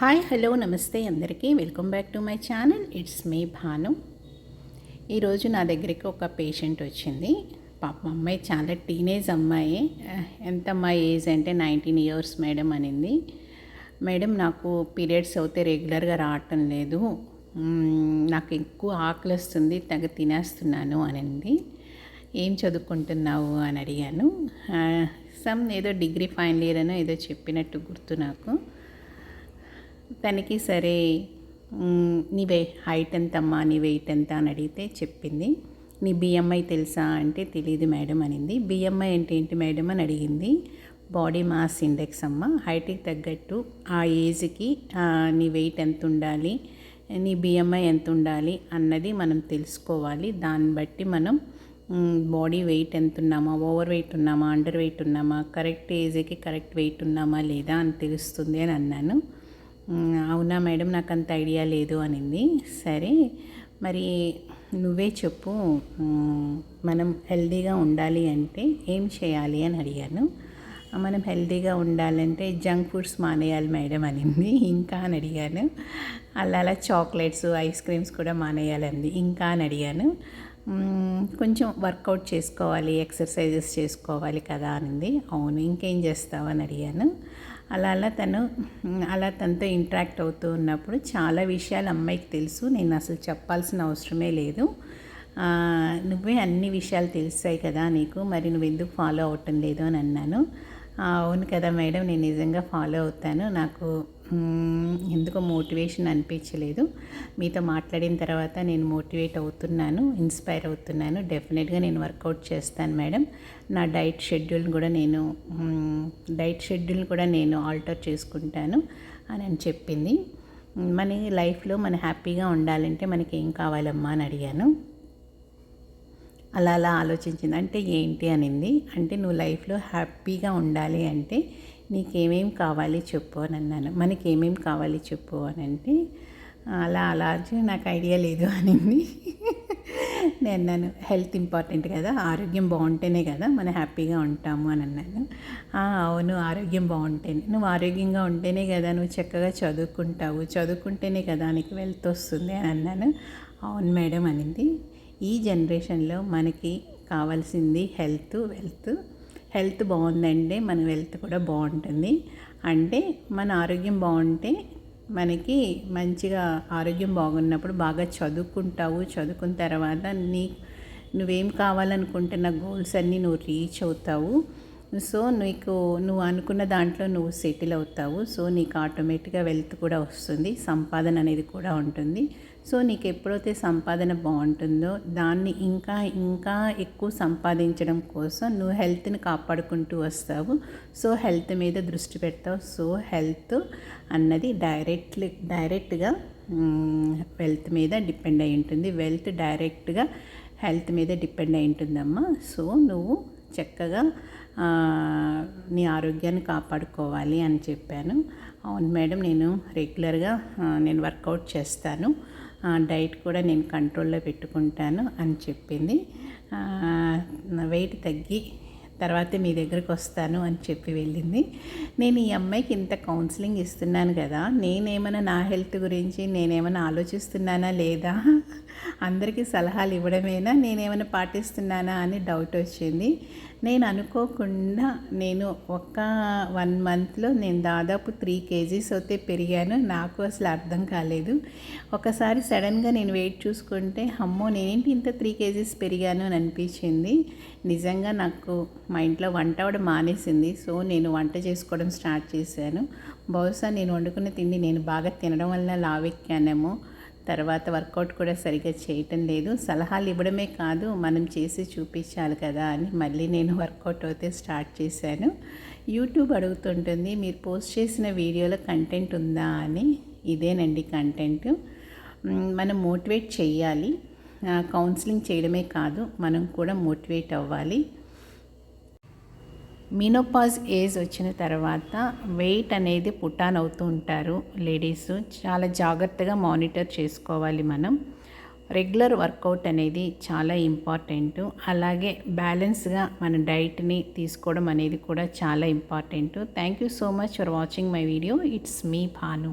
Hi hello నమస్తే అందరికీ. Welcome back to my channel. It's me Bhanu. ఈరోజు నా దగ్గరికి ఒక పేషెంట్ వచ్చింది. పాప అమ్మాయి చాలా టీనేజ్ అమ్మాయి. ఎంత అమ్మాయి ఏజ్ అంటే నైన్టీన్ ఇయర్స్ మేడం అనింది. మేడం నాకు పీరియడ్స్ అవుతే రెగ్యులర్గా రావటం లేదు. నాకు ఎక్కువ ఆకలి వస్తుంది తగ్గ తినేస్తున్నాను అనింది. ఏం చదువుకుంటున్నావు అని అడిగాను. సమ్ ఏదో డిగ్రీ ఫైనల్ ఇయర్ అనో ఏదో చెప్పినట్టు గుర్తు నాకు. తనకి సరే నీ వే హైట్ ఎంతమ్మా నీ వెయిట్ ఎంత అని అడిగితే చెప్పింది. నీ బిఎంఐ తెలుసా అంటే తెలియదు మేడం అనింది. బిఎంఐ అంటే ఏంటి మేడం అని అడిగింది. బాడీ మాస్ ఇండెక్స్ అమ్మ హైట్కి తగ్గట్టు ఆ ఏజ్కి నీ వెయిట్ ఎంత ఉండాలి నీ బిఎంఐ ఎంత ఉండాలి అన్నది మనం తెలుసుకోవాలి. దాన్ని బట్టి మనం బాడీ వెయిట్ ఎంత ఉన్నామా ఓవర్ వెయిట్ ఉన్నామా అండర్ వెయిట్ ఉన్నామా కరెక్ట్ ఏజ్కి కరెక్ట్ వెయిట్ ఉన్నామా లేదా అని తెలుస్తుంది అని అన్నాను. అవునా మేడం నాకు అంత ఐడియా లేదు అనింది. సరే మరి నువ్వే చెప్పు మనం హెల్దీగా ఉండాలి అంటే ఏం చేయాలి అని అడిగాను. మనం హెల్దీగా ఉండాలంటే జంక్ ఫుడ్స్ మానేయాలి మేడం అనింది. ఇంకా అని అడిగాను. అలా అలా చాక్లెట్స్ ఐస్ క్రీమ్స్ కూడా మానేయాలంది. ఇంకా అని అడిగాను. కొంచెం వర్కౌట్ చేసుకోవాలి ఎక్సర్సైజెస్ చేసుకోవాలి కదా అనింది. అవును ఇంకేం చేస్తావు అని అడిగాను. అలా అలా తను అలా తనతో ఇంటరాక్ట్ అవుతూ ఉన్నప్పుడు చాలా విషయాలు అమ్మాయికి తెలుసు. నేను అసలు చెప్పాల్సిన అవసరమే లేదు. నువ్వే అన్ని విషయాలు తెలుస్తాయి కదా నీకు మరి నువ్వు ఎందుకు ఫాలో అవటం లేదు అని అన్నాను. అవును కదా మేడం నేను నిజంగా ఫాలో అవుతాను. నాకు ఎందుకో మోటివేషన్ అనిపించలేదు. మీతో మాట్లాడిన తర్వాత నేను మోటివేట్ అవుతున్నాను ఇన్స్పైర్ అవుతున్నాను. డెఫినెట్గా నేను వర్కౌట్ చేస్తాను మేడం. నా డైట్ షెడ్యూల్ కూడా నేను డైట్ షెడ్యూల్ కూడా నేను ఆల్టర్ చేసుకుంటాను అని అని చెప్పింది. మన లైఫ్లో మన హ్యాపీగా ఉండాలంటే మనకి ఏం కావాలమ్మా అని అడిగాను. అలా అలా ఆలోచించింది. అంటే ఏంటి అనింది? అంటే నువ్వు లైఫ్లో హ్యాపీగా ఉండాలి అంటే నీకేమేం కావాలి చెప్పు అని అన్నాను. మనకి ఏమేమి కావాలి చెప్పు అని అంటే అలా అలా నాకు ఐడియా లేదు అనింది. నేను అన్నాను హెల్త్ ఇంపార్టెంట్ కదా ఆరోగ్యం బాగుంటేనే కదా మనం హ్యాపీగా ఉంటాము అని అన్నాను. అవును ఆరోగ్యం బాగుంటేనే. నువ్వు ఆరోగ్యంగా ఉంటేనే కదా నువ్వు చక్కగా చదువుకుంటావు. చదువుకుంటేనే కదా నీకు వెల్త్ వస్తుంది అని అన్నాను. అవును మేడం అనింది. ఈ జనరేషన్లో మనకి కావాల్సింది హెల్త్ వెల్త్. హెల్త్ బాగుందంటే మన వెల్త్ కూడా బాగుంటుంది. అంటే మన ఆరోగ్యం బాగుంటే మనకి మంచిగా ఆరోగ్యం బాగున్నప్పుడు బాగా చదువుకుంటావు. చదువుకున్న తర్వాత నీ నువ్వేం కావాలనుకుంటున్న గోల్స్ అన్నీ నువ్వు రీచ్ అవుతావు. సో నీకు నువ్వు అనుకున్న దాంట్లో నువ్వు సెటిల్ అవుతావు. సో నీకు ఆటోమేటిక్గా వెల్త్ కూడా వస్తుంది. సంపాదన అనేది కూడా ఉంటుంది. సో నీకు ఎప్పుడైతే సంపాదన బాగుంటుందో దాన్ని ఇంకా ఇంకా ఎక్కువ సంపాదించడం కోసం నువ్వు హెల్త్ని కాపాడుకుంటూ వస్తావు. సో హెల్త్ మీద దృష్టి పెడతావు. సో హెల్త్ అన్నది డైరెక్ట్లీ డైరెక్ట్గా వెల్త్ మీద డిపెండ్ అయి ఉంటుంది. వెల్త్ డైరెక్ట్గా హెల్త్ మీద డిపెండ్ అయి ఉంటుందమ్మా. సో నువ్వు చక్కగా నీ ఆరోగ్యాన్ని కాపాడుకోవాలి అని చెప్పాను. అవును మేడం నేను రెగ్యులర్గా నేను వర్కౌట్ చేస్తాను. డైట్ కూడా నేను కంట్రోల్లో పెట్టుకుంటాను అని చెప్పింది. వెయిట్ తగ్గి తర్వాత మీ దగ్గరకు వస్తాను అని చెప్పి వెళ్ళింది. నేను ఈ అమ్మాయికి ఇంత కౌన్సిలింగ్ ఇస్తున్నాను కదా నేనేమైనా నా హెల్త్ గురించి నేనేమైనా ఆలోచిస్తున్నానా లేదా? అందరికీ సలహాలు ఇవ్వడమేనా? నేనేమైనా పాటిస్తున్నానా అని డౌట్ వచ్చింది. నేను అనుకోకుండా నేను ఒక వన్ మంత్లో నేను దాదాపు త్రీ కేజీస్ అయితే పెరిగాను. నాకు అసలు అర్థం కాలేదు. ఒకసారి సడన్గా నేను వెయిట్ చూసుకుంటే అమ్మో నేనేంటి ఇంత త్రీ కేజీస్ పెరిగాను అని అనిపించింది. నిజంగా నాకు మా ఇంట్లో వంట అవడం మానేసింది. సో నేను వంట చేసుకోవడం స్టార్ట్ చేశాను. బహుశా నేను వండుకున్న తిండి నేను బాగా తినడం వల్ల లావెక్కానేమో. తర్వాత వర్కౌట్ కూడా సరిగ్గా చేయటం లేదు. సలహాలు ఇవ్వడమే కాదు మనం చేసి చూపించాలి కదా అని మళ్ళీ నేను వర్కౌట్ అయితే స్టార్ట్ చేశాను. యూట్యూబ్ అడుగుతుంటుంది మీరు పోస్ట్ చేసిన వీడియోలో కంటెంట్ ఉందా అని. ఇదేనండి కంటెంట్. మనం మోటివేట్ చేయాలి. కౌన్సిలింగ్ చేయడమే కాదు మనం కూడా మోటివేట్ అవ్వాలి. మినోపాజ్ ఏజ్ వచ్చిన తర్వాత వెయిట్ అనేది పుటాన్ అవుతూ ఉంటారు లేడీస్ చాలా జాగ్రత్తగా మానిటర్ చేసుకోవాలి మనం. రెగ్యులర్ వర్కౌట్ అనేది చాలా ఇంపార్టెంట్ అలాగే బ్యాలెన్స్గా మన డైట్ని తీసుకోవడం అనేది కూడా చాలా important thank you so much for watching my video it's me Bhanu